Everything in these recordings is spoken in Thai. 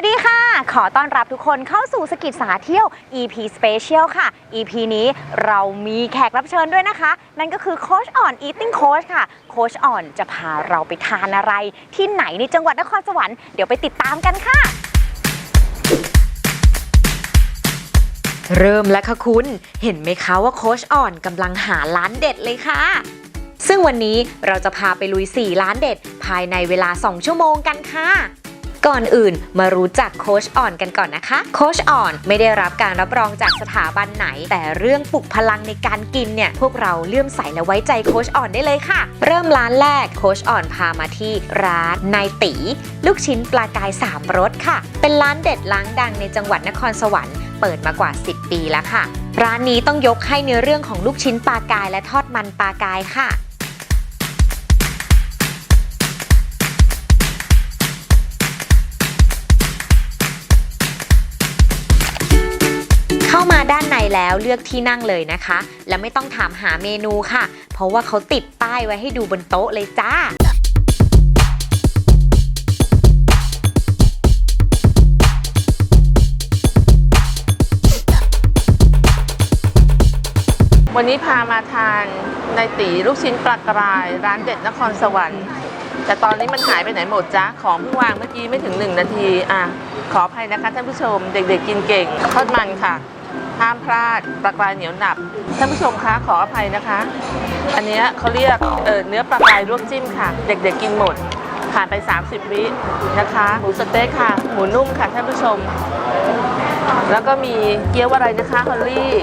วัสดีค่ะ ขอต้อนรับทุกคนเข้าสู่สกิจสาเที่ยว EP Special ค่ะ EP นี้เรามีแขกรับเชิญด้วยนะคะ นั่นก็คือโคชอ่อน Eating Coach ค่ะ โคชอ่อนจะพาเราไปทานอะไร ที่ไหนในจังหวัดนครสวรรค์ เดี๋ยวไปติดตามกันค่ะ เริ่มแล้วค่ะคุณ เห็นไหมคะว่าโคชอ่อนกำลังหาร้านเด็ดเลยค่ะ ซึ่งวันนี้เราจะพาไปลุย 4 ร้านเด็ด ภายในเวลา 2 ชั่วโมงกันค่ะ ก่อนอื่นมารู้จักโคชอ่อนกันก่อนนะคะ โคชอ่อนไม่ได้รับการรับรองจากสถาบันไหน แต่เรื่องปลุกพลังในการกินเนี่ยพวกเราเลื่อมใสและไว้ใจโคชอ่อนได้เลยค่ะ เริ่มร้านแรกโคชอ่อนพามาที่ร้านนายตีลูกชิ้นปลากายสามรสค่ะ เป็นร้านเด็ดล้างดังในจังหวัดนครสวรรค์เปิดมากว่า 10 ปีแล้วค่ะ ร้านนี้ต้องยกให้ในเรื่องของลูกชิ้นปลากายและทอดมันปลากายค่ะ เข้ามาด้านในแล้วเลือกที่นั่งเลยนะคะ และไม่ต้องถามหาเมนูค่ะ เพราะว่าเขาติดป้ายไว้ให้ดูบนโต๊ะเลยจ้าวันนี้พามาทานในตีลูกชิ้นปลากราย ร้านเด็ดนครสวรรค์ แต่ตอนนี้มันหายไปไหนหมดจ๊ะของเพิ่งวางเมื่อกี้ไม่ถึง1นาที อะ ขออภัยนะคะท่านผู้ชม เด็กๆกินเก่งทอดมันค่ะ ห้ามพลาดปลากรายเหนียวหนับท่านผู้ชมคะขออภัยนะคะ อันเนี้ยเขาเรียกเออเนื้อปลากรายลวกจิ้มค่ะ เด็กๆกินหมดผ่านไป 30 วินะคะหมูสะเต๊กค่ะ หมูนุ่มค่ะท่านผู้ชม แล้วก็มีเกี๊ยวอะไรนะคะฮอลลี่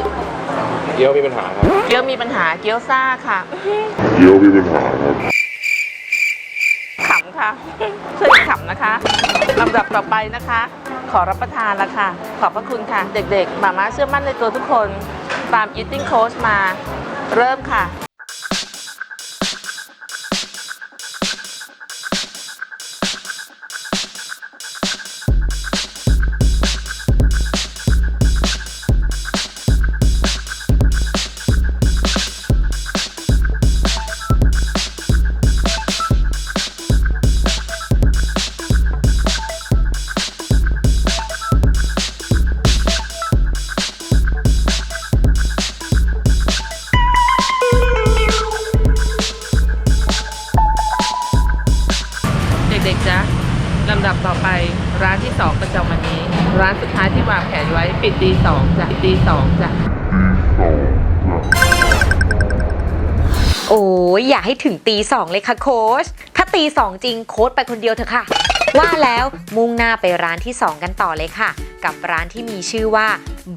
เกี๊ยวมีปัญหาครับเกี๊ยวมีปัญหาเกี๊ยวซ่าค่ะเกี๊ยวมีปัญหาครับขำค่ะช่วยขำนะคะลำดับต่อไปนะคะ ขอรับประทานละค่ะ ขอบพระคุณค่ะ เด็กๆมาม่าเชื่อมั่นในตัวทุกคนตาม eating coach มา เริ่มค่ะ ลำดับต่อไปร้านที่สองประจำวันนี้ ร้านสุดท้ายที่วางแผนไว้ปิดตีสองจ้ะปิดตีสองจ้ะโอ้ยอย่าให้ถึงตีสองเลยค่ะโค้ชถ้าตีสองจริงโค้ชไปคนเดียวเถอะค่ะ ว่าแล้วมุ่งหน้าไปร้านที่2กันต่อเลยค่ะ กับร้านที่มีชื่อว่า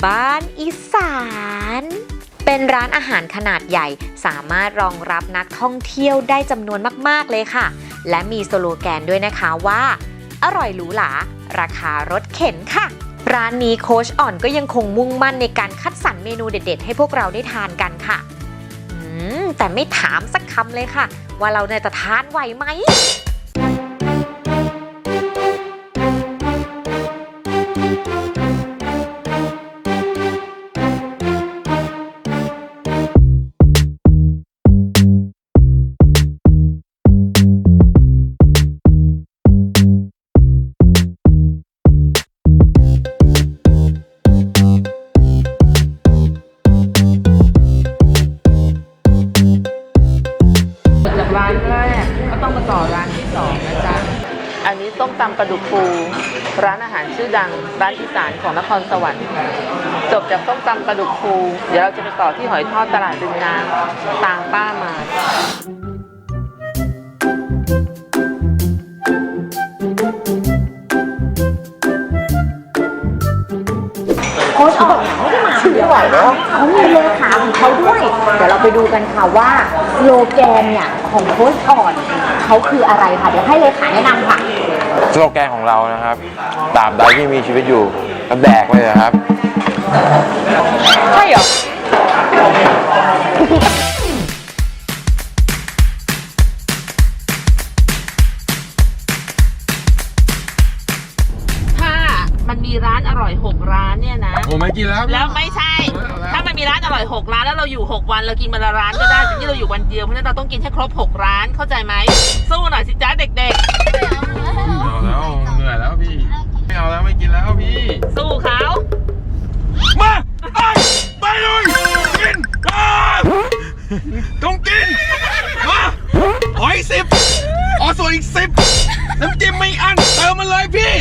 บ้านอีสานเป็นร้านอาหารขนาดใหญ่สามารถรองรับนักท่องเที่ยวได้จำนวนมาก ๆ เลยค่ะ และมีสโลแกนด้วยนะคะว่า อร่อยหรูหรา ราคารถเข็นค่ะ ร้านนี้โคชอ่อนก็ยังคงมุ่งมั่นในการคัดสรรเมนูเด็ด ๆ ให้พวกเราได้ทานกันค่ะแต่ไม่ถามสักคำเลยค่ะ ว่าเราเนี่ยจะทานไหวไหม อันนี้มตำปลาดุกฟู ร้านอาหารชื่อดัง ร้านอีสานของนครสวรรค์จบจากต้มตำปลาดุกฟู เดี๋ยวเราจะไปต่อที่หอยทอดตลาดริมน้ำตามป้ามาโค้ชอ่อนไม่ได้มาคนเดียวนะเขามีเลขาของเขาด้วย เดี๋ยวเราไปดูกันค่ะว่าโลแกนเนี่ยของโค้ชอ่อนเขาคืออะไรค่ะ เดี๋ยวให้เลขาแนะนำค่ะ สโลแกนของเรานะครับตราบใดที่มีชีวิตอยู่ก็แดกไปเลยครับ ใช่เหรอถ้ามันมีร้านอร่อย 6 ร้านเนี่ยนะ ผมไม่กินแล้วแล้วไม่ใช่ ถ้ามันมีร้านอร่อย 6 ร้านแล้วเราอยู่ 6 วันเรากินมาละร้านก็ได้แต่นี่เราอยู่วันเดียวเพราะฉะนั้นเราต้องกินให้ครบ 6 ร้านเข้าใจไหมสู้หน่อยสิจ้าเด็ก เอาแล้วไม่กินแล้วพี่ สู้เขามาไปไปเลยกินอ่ต้องกินมาหอยสิบอ๋อส่วนอีกสิบน้ำจิ้มไม่อันเติมมาเลยพี่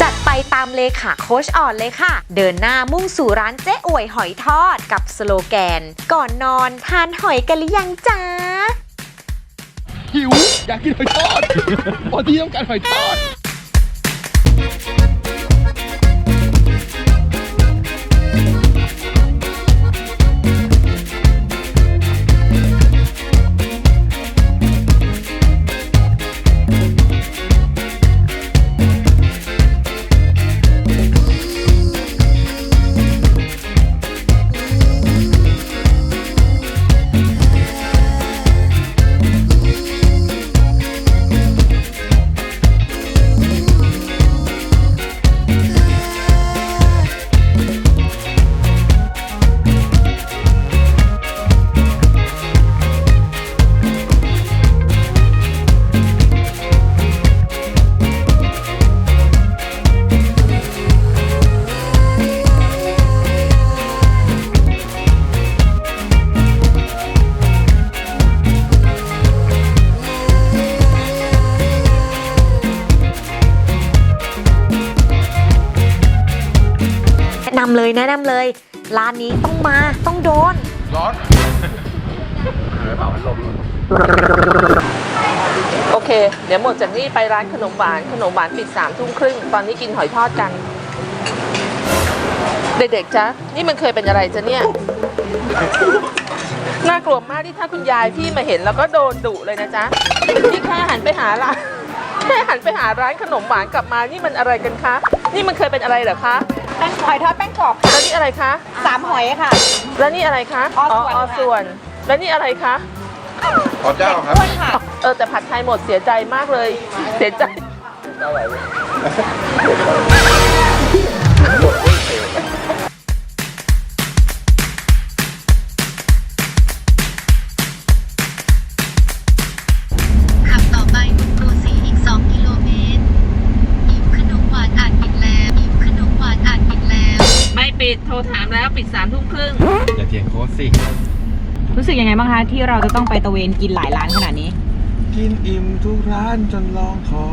จัดไปตามเลขาโคชอ่อนเลยค่ะ เดินหน้ามุ่งสู่ร้านเจ๊อวยหอยทอดกับสโลแกน ก่อนนอนทานหอยกันหรือยังจ้า หิว อยากกินหอยทอดพอดีต้องการหอยทอด นะนำเลยแนะนำเลย ร้านนี้ต้องมาต้องโดน ร้อนโอเค เดี๋ยวหมดจากนี่ไปร้านขนมหวานขนมหวานปิดสามทุ่มครึ่ง ตอนนี้กินหอยทอดกัน เด็กๆจ๊ะ นี่มันเคยเป็นอะไรจ๊ะเนี่ย น่ากลัวมากที่ถ้าคุณยายพี่มาเห็นแล้วก็โดนดุเลยนะจ๊ะ นี่แค่หันไปหาร้านแค่หันไปหาร้านขนมหวานกลับมา นี่มันอะไรกันคะ นี่มันเคยเป็นอะไรเหรอคะ แป้งหอยทอดแป้งกรอบค่ะแล้วนี่อะไรคะสามหอยค่ะ แล้วนี่อะไรคะอส่วนอค่ะส่วนแล้วนี่อะไรคะ ขอเจ้าครับ อ้วนค่ะ เออแต่ผัดไทยหมดเสียใจมากเลย เสียใจ ปิดโทรถามแล้วปิดสามทุ่มครึ่งอย่าเถียงโค้ชสิ รู้สึกยังไงบ้างคะที่เราจะต้องไปตะเวนกินหลายร้านขนาดนี้ กินอิ่มทุกร้านจนลองขอ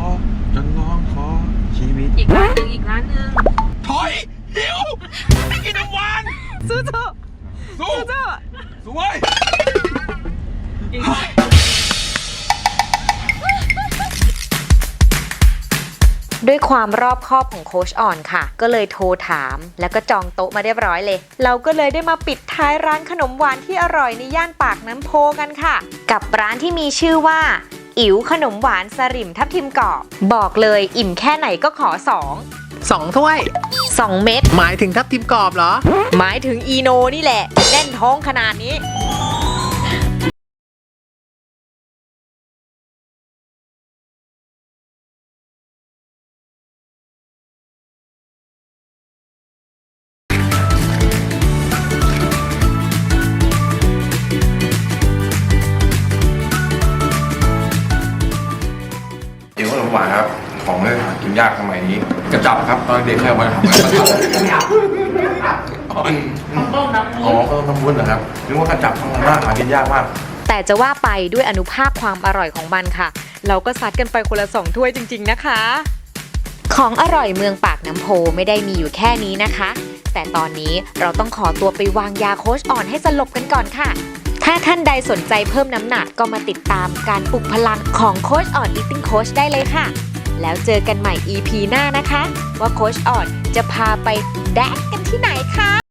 ความรอบคอบของโค้ชอ่อนค่ะ ก็เลยโทรถาม แล้วก็จองโต๊ะมาเรียบร้อยเลย เราก็เลยได้มาปิดท้ายร้านขนมหวานที่อร่อยในย่านปากน้ำโพกันค่ะ กับร้านที่มีชื่อว่าอิ๋วขนมหวานสริมทับทิมกรอบบอกเลยอิ่มแค่ไหนก็ขอ2สองถ้วย 2 เม็ดหมายถึงทับทิมกรอบเหรอ หมายถึงอีโนนี่แหละ แน่นท้องขนาดนี้ ของเล่นหากินยากสมัยนี้ กระจับครับตอนเด็กแค่มาทำกระจับอ๋ออ๋อก็ต้องพูดนะครับนึกว่ากระจับทำมากหากินยากมาก แต่จะว่าไปด้วยอนุภาพความอร่อยของมันค่ะ เราก็ซัดกันไปคนละสองถ้วยจริง ๆนะคะ ของอร่อยเมืองปากน้ำโพไม่ได้มีอยู่แค่นี้นะคะ แต่ตอนนี้เราต้องขอตัวไปวางยาโค้ชอ่อนให้สลบกันก่อนค่ะถ้าท่านใดสนใจเพิ่มน้ำหนักก็มาติดตามการปลุกพลังของโค้ชอ่อน Eating Coach ได้เลยค่ะ แล้วเจอกันใหม่ EP หน้านะคะ ว่าโคชอ่อนจะพาไปแดกกันที่ไหนคะ